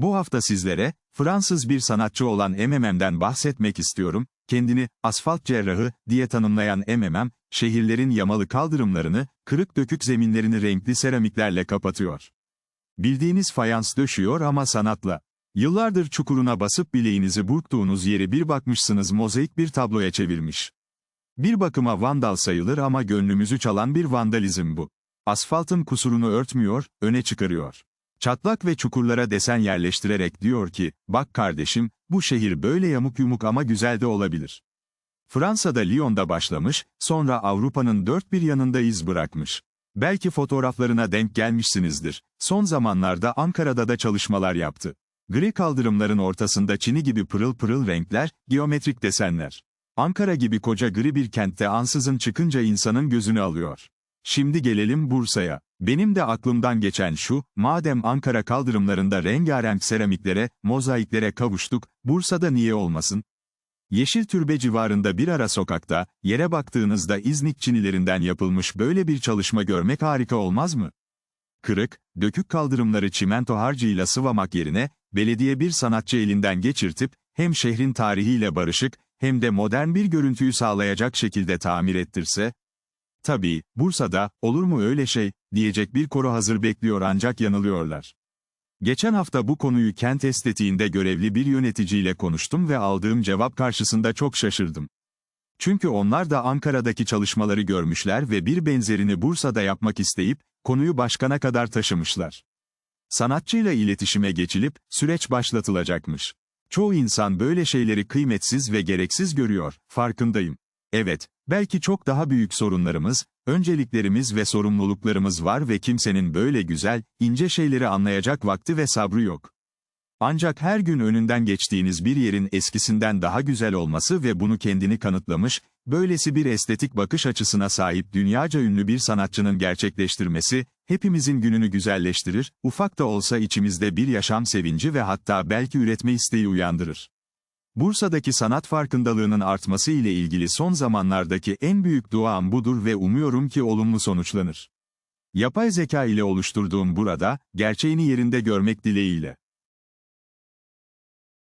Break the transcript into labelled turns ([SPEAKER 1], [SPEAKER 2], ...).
[SPEAKER 1] Bu hafta sizlere, Fransız bir sanatçı olan MMM'den bahsetmek istiyorum. Kendini, asfalt cerrahı, diye tanımlayan MMM, şehirlerin yamalı kaldırımlarını, kırık dökük zeminlerini renkli seramiklerle kapatıyor. Bildiğiniz fayans döşüyor ama sanatla. Yıllardır çukuruna basıp bileğinizi burktuğunuz yeri bir bakmışsınız mozaik bir tabloya çevirmiş. Bir bakıma vandal sayılır ama gönlümüzü çalan bir vandalizm bu. Asfaltın kusurunu örtmüyor, öne çıkarıyor. Çatlak ve çukurlara desen yerleştirerek diyor ki, bak kardeşim, bu şehir böyle yamuk yumuk ama güzel de olabilir. Fransa'da Lyon'da başlamış, sonra Avrupa'nın dört bir yanında iz bırakmış. Belki fotoğraflarına denk gelmişsinizdir. Son zamanlarda Ankara'da da çalışmalar yaptı. Gri kaldırımların ortasında çini gibi pırıl pırıl renkler, geometrik desenler. Ankara gibi koca gri bir kentte ansızın çıkınca insanın gözünü alıyor. Şimdi gelelim Bursa'ya. Benim de aklımdan geçen şu, madem Ankara kaldırımlarında rengarenk seramiklere, mozaiklere kavuştuk, Bursa'da niye olmasın? Yeşil Türbe civarında bir ara sokakta, yere baktığınızda İznik çinilerinden yapılmış böyle bir çalışma görmek harika olmaz mı? Kırık, dökük kaldırımları çimento harcıyla sıvamak yerine, belediye bir sanatçı elinden geçirtip, hem şehrin tarihiyle barışık, hem de modern bir görüntüyü sağlayacak şekilde tamir ettirse, Tabii, Bursa'da, olur mu öyle şey, diyecek bir koro hazır bekliyor ancak yanılıyorlar. Geçen hafta bu konuyu kent estetiğinde görevli bir yöneticiyle konuştum ve aldığım cevap karşısında çok şaşırdım. Çünkü onlar da Ankara'daki çalışmaları görmüşler ve bir benzerini Bursa'da yapmak isteyip, konuyu başkana kadar taşımışlar. Sanatçıyla iletişime geçilip, süreç başlatılacakmış. Çoğu insan böyle şeyleri kıymetsiz ve gereksiz görüyor, farkındayım. Evet, belki çok daha büyük sorunlarımız, önceliklerimiz ve sorumluluklarımız var ve kimsenin böyle güzel, ince şeyleri anlayacak vakti ve sabrı yok. Ancak her gün önünden geçtiğiniz bir yerin eskisinden daha güzel olması ve bunu kendini kanıtlamış, böylesi bir estetik bakış açısına sahip dünyaca ünlü bir sanatçının gerçekleştirmesi, hepimizin gününü güzelleştirir, ufak da olsa içimizde bir yaşam sevinci ve hatta belki üretme isteği uyandırır. Bursa'daki sanat farkındalığının artması ile ilgili son zamanlardaki en büyük duam budur ve umuyorum ki olumlu sonuçlanır. Yapay zeka ile oluşturduğum burada, gerçeğini yerinde görmek dileğiyle.